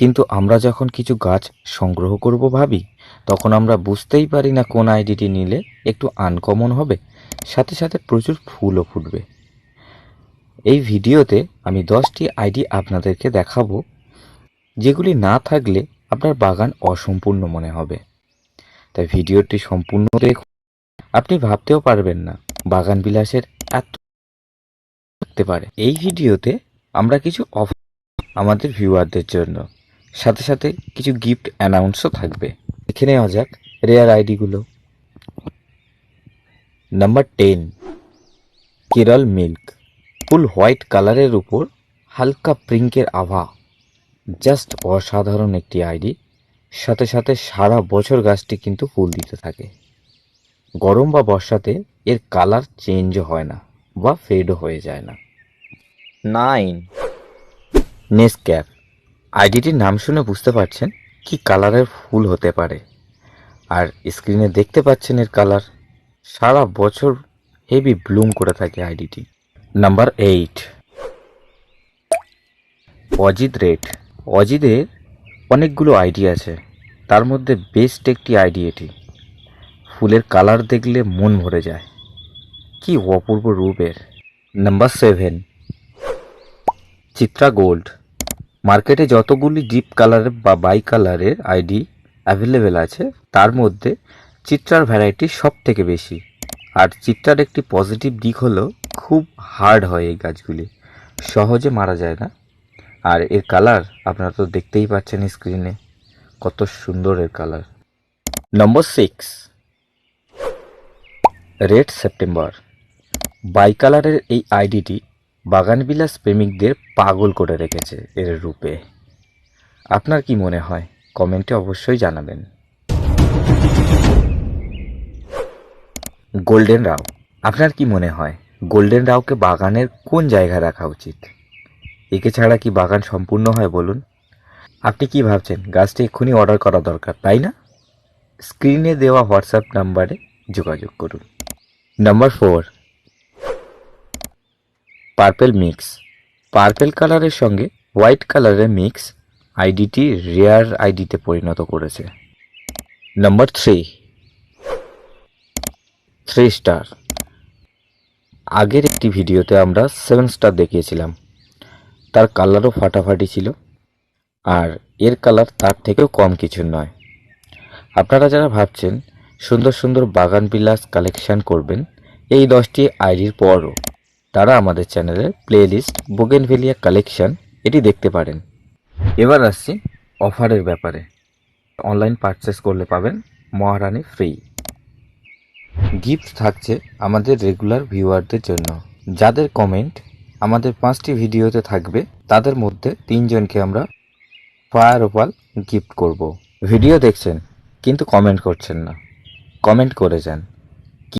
কিন্তু আমরা যখন কিছু গাছ সংগ্রহ করব ভাবি, তখন আমরা বুঝতেই পারি না কোন আইডিটি নিলে একটু আনকমন হবে। সাথে সাথে প্রচুর ফুলও ফুটবে। এই ভিডিওতে আমি দশটি আইডি আপনাদেরকে দেখাবো, যেগুলি না থাকলে আপনার বাগান অসম্পূর্ণ মনে হবে। তাই ভিডিওটি সম্পূর্ণ দেখুন। আপনি ভাবতেও পারবেন না, বাগান বিলাসের এত থাকতে পারে। এই ভিডিওতে আমরা কিছু অফ আমাদের ভিউয়ারদের জন্য সাথে সাথে কিছু গিফট অ্যানাউন্সও থাকবে। দেখে নেওয়া যাক rare আইডিগুলো number ten Kerala milk full white কালারের উপর হালকা প্রিঙ্কের আভা। জাস্ট অসাধারণ একটি আইডি সাথে সাথে সারা বছর গাছটি কিন্তু ফুল দিতে থাকে। গরম বা বর্ষাতে এর কালার চেঞ্জও হয় না বা ফেডও হয়ে যায় না। নাইন নেসক্যাপ আইডিটির নাম শুনে বুঝতে পারছেন কি কালারের ফুল হতে পারে। আর স্ক্রিনে দেখতে পাচ্ছেন এর কালার। সারা বছর হেভি ব্লুম করে থাকে আইডিটি। Number eight. অজিত রেট। অজিতের অনেকগুলো আইডি আছে। তার মধ্যে বেস্ট একটি আইডি এটি। ফুলের কালার দেখলে মন ভরে যায়। কি অপূর্ব রূপের। Number seven. চিত্রা গোল্ড। মার্কেটে যতগুলি ডিপ কালারের বা বাই কালারের আইডি অ্যাভেলেবেল আছে, তার মধ্যে চিত্রার ভ্যারাইটি সব থেকে বেশি। আর চিত্রার একটি পজিটিভ দিক হলো, খুব হার্ড হয় এই গাছগুলি। সহজে মারা যায় না। আর এর কালার আপনারা তো দেখতেই পাচ্ছেন স্ক্রিনে কত সুন্দর এর colour number six red September by কালারের এই আইডিটি বাগানবিলাস প্রেমিকদের পাগল করে রেখেছে এর রূপে। আপনার কি মনে হয়? কমেন্টে অবশ্যই জানাবেন। গোল্ডেন রাও, আপনার কি মনে হয়, গোল্ডেন রাওকে বাগানের কোন জায়গায় রাখা উচিত? একে ছাড়া কি বাগান সম্পূর্ণ হয় বলুন? আপনি কি ভাবছেন, গাছটি এক্ষুনি অর্ডার করা দরকার, তাই না? স্ক্রিনে দেওয়া হোয়াটসঅ্যাপ নাম্বারে যোগাযোগ করুন। Number four purple mix purple কালারের সঙ্গে হোয়াইট কালারের মিক্স আইডিটি রেয়ার আইডিতে পরিণত করেছে। নাম্বার থ্রি থ্রি স্টার আগের একটি ভিডিওতে আমরা সেভেন স্টার দেখিয়েছিলাম। তার কালারও ফাটাফাটি ছিল আর এর কালার তার থেকেও কম কিছু নয়। আপনারা যারা ভাবছেন সুন্দর সুন্দর বাগান বিলাস কালেকশন করবেন, এই দশটি আইডির পরও তারা আমাদের চ্যানেলে প্লেলিস্ট বোগেনভেলিয়া কালেকশন এটি দেখতে পারেন। এবার আসছি অফারের ব্যাপারে। অনলাইন পারচেস করলে পাবেন মহারানী ফ্রি গিফট থাকছে আমাদের রেগুলার ভিউয়ারদের জন্য। যাদের কমেন্ট আমাদের পাঁচটি ভিডিওতে থাকবে, তাদের মধ্যে তিনজনকে আমরা ফায়ার ওপাল গিফট করব। ভিডিও দেখছেন, কিন্তু কমেন্ট করছেন না। কমেন্ট করে যান।